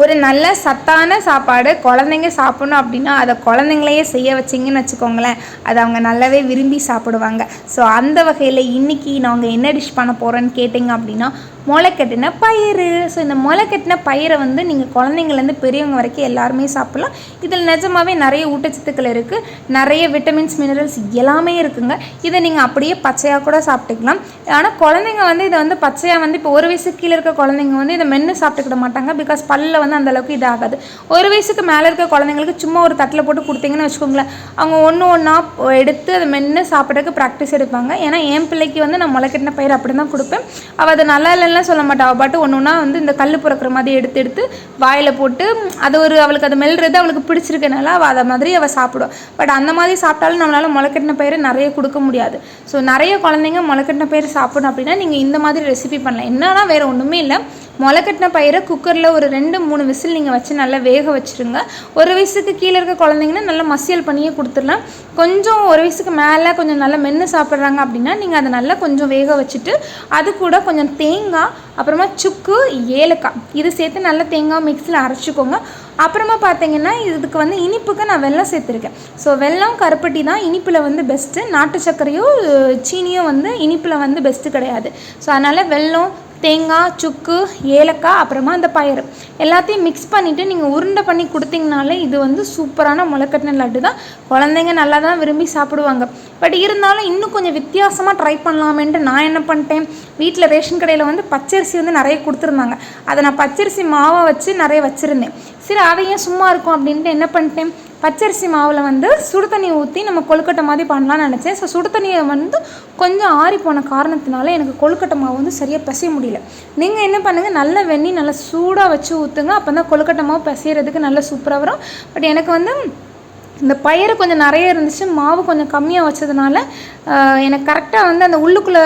ஒரு நல்ல சத்தான சாப்பாடு குழந்தைங்க சாப்பிடணும் அப்படின்னா அதை குழந்தைங்களையே செய்ய வச்சிங்கன்னு வச்சுக்கோங்களேன். அதை அவங்க நல்லாவே விரும்பி சாப்பிடுவாங்க. ஸோ அந்த வகையில் இன்றைக்கி நாங்கள் என்ன டிஷ் பண்ண போகிறோன்னு கேட்டிங்க அப்படின்னா முளைக்கட்டின பயிறு. ஸோ இந்த முளைக்கட்டின பயிரை வந்து நீங்கள் குழந்தைங்கள்லேருந்து பெரியவங்க வரைக்கும் எல்லாருமே சாப்பிட்லாம். இதில் நிஜமாவே நிறைய ஊட்டச்சத்துக்கள் இருக்குது நிறைய விட்டமின்ஸ் மினரல்ஸ் எல்லாமே இருக்குங்க. இதை நீங்கள் அப்படியே பச்சையாக கூட சாப்பிட்டுக்கலாம். ஆனால் குழந்தைங்க வந்து இதை வந்து பச்சையாக வந்து இப்போ ஒரு வயசுக்கு கீழே இருக்க குழந்தைங்க வந்து இதை மென்று சாப்பிட்டுக்கிட மாட்டாங்க. பிகாஸ் பல்லில் வந்து அந்தளவுக்கு இதாகாது ஒரு வயசுக்கு மேலே இருக்க குழந்தைங்களுக்கு சும்மா ஒரு தட்டில் போட்டு கொடுத்தீங்கன்னு வச்சுக்கோங்களேன். அவங்க ஒன்று ஒன்றா எடுத்து அதை மென்று சாப்பிட்றதுக்கு ப்ராக்டிஸ் எடுப்பாங்க. ஏன்னா என் பிள்ளைக்கு வந்து நான் முளைக்கட்டின பயிர் அப்படி தான் கொடுப்பேன். அவள் அது நல்லா இல்லைன்னா சொல்ல மாட்டா. அவள் பாட்டு ஒன்று ஒன்றா வந்து இந்த கல் பிறக்கிற மாதிரி எடுத்து எடுத்து வாயில் போட்டு அது ஒரு அவளுக்கு அது மெல்றது அவளுக்கு பிடிச்சிருக்கனால அவள் அதை மாதிரி அவள் சாப்பிடுவா. பட் அந்த மாதிரி சாப்பிட்டாலும் நம்மளால் முளைக்கட்டின பயிரை நிறைய கொடுக்க முடியாது. ஸோ நிறைய குழந்தைங்க முளைக்கட்டின பயிர் சாப்பிடணும் அப்படின்னா நீங்கள் இந்த மாதிரி ரெசிபி பண்ணலாம். என்னன்னா வேறு ஒன்றுமே இல்லை. முளைக்கட்டின பயிரை குக்கரில் ஒரு ரெண்டு மூணு விசில் நீங்கள் வச்சு நல்லா வேக வச்சுருங்க. ஒரு வயசுக்கு கீழே இருக்க குழந்தைங்கன்னா நல்லா மசியல் பண்ணியே கொடுத்துடலாம். கொஞ்சம் ஒரு வயசுக்கு மேலே கொஞ்சம் நல்லா மென்று சாப்பிட்றாங்க அப்படின்னா நீங்கள் அதை நல்லா கொஞ்சம் வேக வச்சுட்டு அது கூட கொஞ்சம் தேங்காய் அப்புறமா சுக்கு ஏலக்காய். இது சேர்த்து நல்லா தேங்காய் மிக்ஸியில் அரைச்சிக்கோங்க. அப்புறமா பார்த்தீங்கன்னா இதுக்கு வந்து இனிப்புக்கு நான் வெல்லம் சேர்த்துருக்கேன். ஸோ வெல்லம் கருப்பட்டி தான் இனிப்பில் வந்து பெஸ்ட்டு நாட்டு சர்க்கரையோ சீனியோ வந்து இனிப்பில் வந்து பெஸ்ட்டு கிடையாது. ஸோ அதனால் வெல்லம் தேங்காய் சுக்கு ஏலக்காய் அப்புறமா அந்த பயிறு. எல்லாத்தையும் மிக்ஸ் பண்ணிவிட்டு நீங்கள் உருண்டை பண்ணி கொடுத்தீங்கனாலே இது வந்து சூப்பரான முளைக்கட்டின லட்டு தான். குழந்தைங்க நல்லா தான் விரும்பி சாப்பிடுவாங்க. பட் இருந்தாலும் இன்னும் கொஞ்சம் வித்தியாசமாக ட்ரை பண்ணலாமேன்ட்டு நான் என்ன பண்ணிட்டேன்? வீட்டில் ரேஷன் கடையில் வந்து பச்சரிசி வந்து நிறைய கொடுத்துருந்தாங்க. அதை நான் பச்சரிசி மாவை வச்சு நிறைய வச்சுருந்தேன். சரி அதை ஏன் சும்மா இருக்கும் அப்படின்ட்டு என்ன பண்ணிட்டேன்? பச்சரிசி மாவில் வந்து சுடு தண்ணி ஊற்றி நம்ம கொழுக்கட்டை மாதிரி பண்ணலாம்னு நினச்சேன். ஸோ சுடு தண்ணியை வந்து கொஞ்சம் ஆறி போன காரணத்தினால எனக்கு கொழுக்கட்டை மாவு வந்து சரியாக பிசைய முடியல. நீங்கள் என்ன பண்ணுங்கள் நல்ல வெந்நி நல்லா சூடாக வச்சு ஊற்றுங்க அப்போ தான் கொழுக்கட்டை மாவு பிசைகிறதுக்கு நல்லா சூப்பராக வரும். பட் எனக்கு வந்து இந்த பயிறு கொஞ்சம் நிறைய இருந்துச்சு மாவு கொஞ்சம் கம்மியாக வச்சதுனால எனக்கு கரெக்டாக வந்து அந்த உள்ளுக்குள்ளே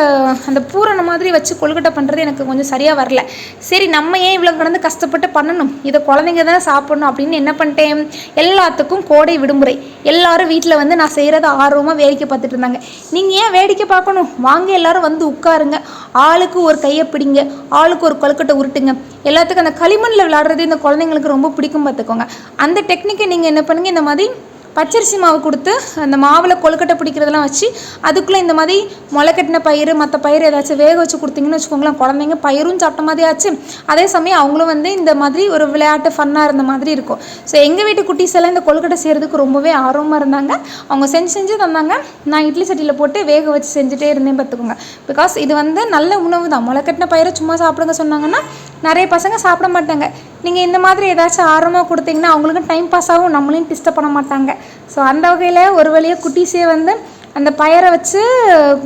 அந்த பூரண மாதிரி வச்சு கொழுக்கட்டை பண்ணுறது எனக்கு கொஞ்சம் சரியாக வரல. சரி நம்ம ஏன் இவ்வளோ கடந்து கஷ்டப்பட்டு பண்ணணும்? இதை குழந்தைங்க தானே சாப்பிடணும் அப்படின்னு என்ன பண்ணிட்டேன்? எல்லாத்துக்கும் கோடை விடுமுறை. எல்லாரும் வீட்டில் வந்து நான் செய்கிறத ஆர்வமாக வேடிக்கை பார்த்துட்டு இருந்தாங்க. நீங்கள் ஏன் வேடிக்கை பார்க்கணும்? வாங்க எல்லாரும் வந்து உட்காருங்க. ஆளுக்கு ஒரு கையை பிடிங்க. ஆளுக்கு ஒரு கொழுக்கட்டை உருட்டுங்க. எல்லாத்துக்கும் அந்த களிமண்ணில் விளாடுறது இந்த குழந்தைங்களுக்கு ரொம்ப பிடிக்கும் பார்த்துக்கோங்க. அந்த டெக்னிக்கை நீங்கள் என்ன பண்ணுங்கள் இந்த மாதிரி பச்சரிசி மாவு கொடுத்து அந்த மாவில் கொழுக்கட்டை பிடிக்கிறதெல்லாம் வச்சு அதுக்குள்ளே இந்த மாதிரி முளைக்கட்டின பயிறு மற்ற பயிர் ஏதாச்சும் வேக வச்சு கொடுத்தீங்கன்னு வச்சுக்கோங்களேன் குழந்தைங்க பயிரும் சாப்பிட்ட மாதிரி ஆச்சு. அதே சமயம் அவங்களும் வந்து இந்த மாதிரி ஒரு விளையாட்டு ஃபன்னாக இருந்த மாதிரி இருக்கும். ஸோ எங்கள் வீட்டு குட்டீஸ் எல்லாம் இந்த கொழுக்கட்டை செய்கிறதுக்கு ரொம்பவே ஆர்வமாக இருந்தாங்க. அவங்க செஞ்சு செஞ்சு தந்தாங்க. நான் இட்லி சட்டியில் போட்டு வேக வச்சு செஞ்சுட்டே இருந்தேன் பார்த்துக்கோங்க. பிகாஸ் இது வந்து நல்ல உணவு தான் முளைக்கட்டின பயிரை சும்மா சாப்பிடுங்க சொன்னாங்கன்னா நிறைய பசங்க சாப்பிட மாட்டாங்க. நீங்கள் இந்த மாதிரி ஏதாச்சும் ஆர்வமாக கொடுத்தீங்கன்னா அவங்களுக்கும் டைம் பாஸ் ஆகும். நம்மளையும் டிஸ்டர்ப் பண்ண மாட்டாங்க. ஸோ அந்த வகையில் ஒரு வழியாக குட்டீஸே வந்து அந்த பயிரை வச்சு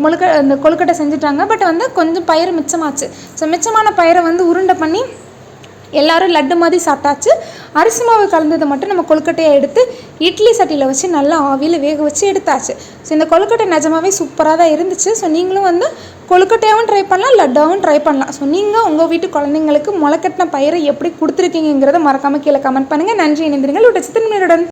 முழுக்க அந்த கொழுக்கட்டை செஞ்சுட்டாங்க. பட் வந்து கொஞ்சம் பயிர் மிச்சமாச்சு. ஸோ மிச்சமான பயிரை வந்து உருண்டை பண்ணி எல்லாரும் லட்டு மாதிரி சாப்பிட்டாச்சு. அரிசி மாவு கலந்ததை மட்டும் நம்ம கொழுக்கட்டையை எடுத்து இட்லி சட்டியில் வச்சு நல்லா ஆவியில் வேக வச்சு எடுத்தாச்சு. ஸோ இந்த கொழுக்கட்டை நிஜமாவே சூப்பராக தான் இருந்துச்சு. ஸோ நீங்களும் வந்து கொழுக்கட்டையாகவும் ட்ரை பண்ணலாம் லட்டாவும் ட்ரை பண்ணலாம். ஸோ நீங்கள் உங்கள் வீட்டு குழந்தைங்களுக்கு முளைக்கட்டின பயிரை எப்படி கொடுத்துருக்கீங்கிறத மறக்காமல் கீழே கமெண்ட் பண்ணுங்கள் நன்றி இணைந்திருங்கள். ஊட்டச்சத்தின்